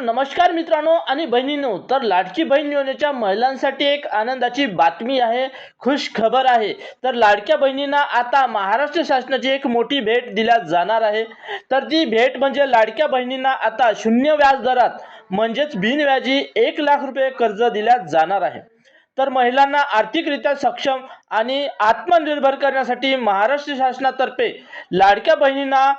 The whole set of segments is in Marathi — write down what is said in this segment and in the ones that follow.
नमस्कार मित्रांनो आणि बहिणींनो तर लाडकी बहीण योजनेच्या महिलांसाठी एक आनंदाची बातमी आहे खुश खबर आहे. तर लाडक्या बहिणींना आता महाराष्ट्र शासनाची एक मोठी भेट दिल्या जाणार आहे. तर ती भेट म्हणजे लाडक्या बहिणींना आता शून्य व्याज दरात म्हणजेच बिनव्याजी एक लाख रुपये कर्ज दिल्या जाणार आहे. तर महिलांना आर्थिकरित्या सक्षम आणि आत्मनिर्भर करण्यासाठी महाराष्ट्र शासनातर्फे लाडक्या बहिणींना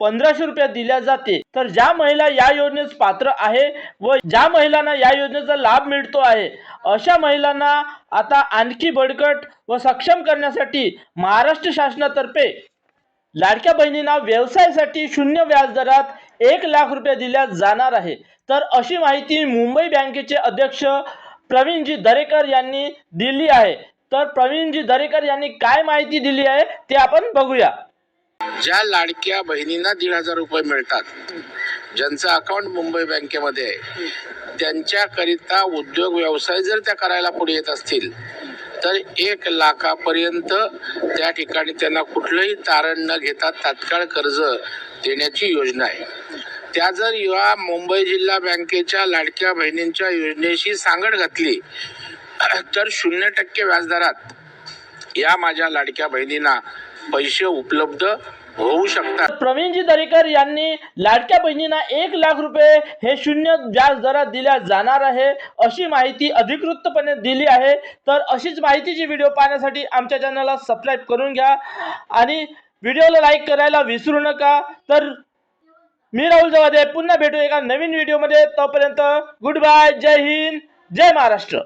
पंधराशे रुपये दिल्या जाते. तर ज्या महिला या योजनेस पात्र आहे व ज्या महिलांना या योजनेचा लाभ मिळतो आहे अशा महिलांना आता आणखी बळकट व सक्षम करण्यासाठी महाराष्ट्र शासनातर्फे लाडक्या बहिणींना व्यवसायासाठी शून्य व्याजदरात एक लाख रुपये दिल्या जाणार आहे. तर अशी माहिती मुंबई बँकेचे अध्यक्ष प्रवीणजी दरेकर यांनी दिली आहे. तर प्रवीणजी दरेकर यांनी काय माहिती दिली आहे ते आपण बघूया. ज्या लाडक्या बहिणींना दीड हजार रुपये मिळतात ज्यांचं अकाउंट मुंबई बँकेमध्ये आहे त्यांच्याकरिता उद्योग व्यवसाय जर त्या करायला पुढे येत असतील तर एक लाखापर्यंत त्या ठिकाणी त्यांना कुठलंही तारण न घेता तात्काळ कर्ज देण्याची योजना आहे. त्या जर या मुंबई जिल्हा बँकेच्या लाडक्या बहिणींच्या योजनेशी सांगड घातली तर शून्य टक्के व्याजदरात या माझ्या लाडक्या बहिणींना पैसे उपलब्ध होऊ शकतात. प्रवीणजी दरेकर यांनी लाडक्या बहिणींना एक लाख रुपये हे शून्य व्याज दरात दिल्या जाणार आहे अशी माहिती अधिकृतपणे दिली आहे. तर अशीच माहितीची व्हिडिओ पाहण्यासाठी आमच्या चॅनलला सबस्क्राईब करून घ्या आणि व्हिडिओला लाईक करायला विसरू नका. तर मी राहुल जवादे पुन्हा भेटू एका नवीन व्हिडिओमध्ये. तोपर्यंत गुड बाय जय हिंद जय महाराष्ट्र.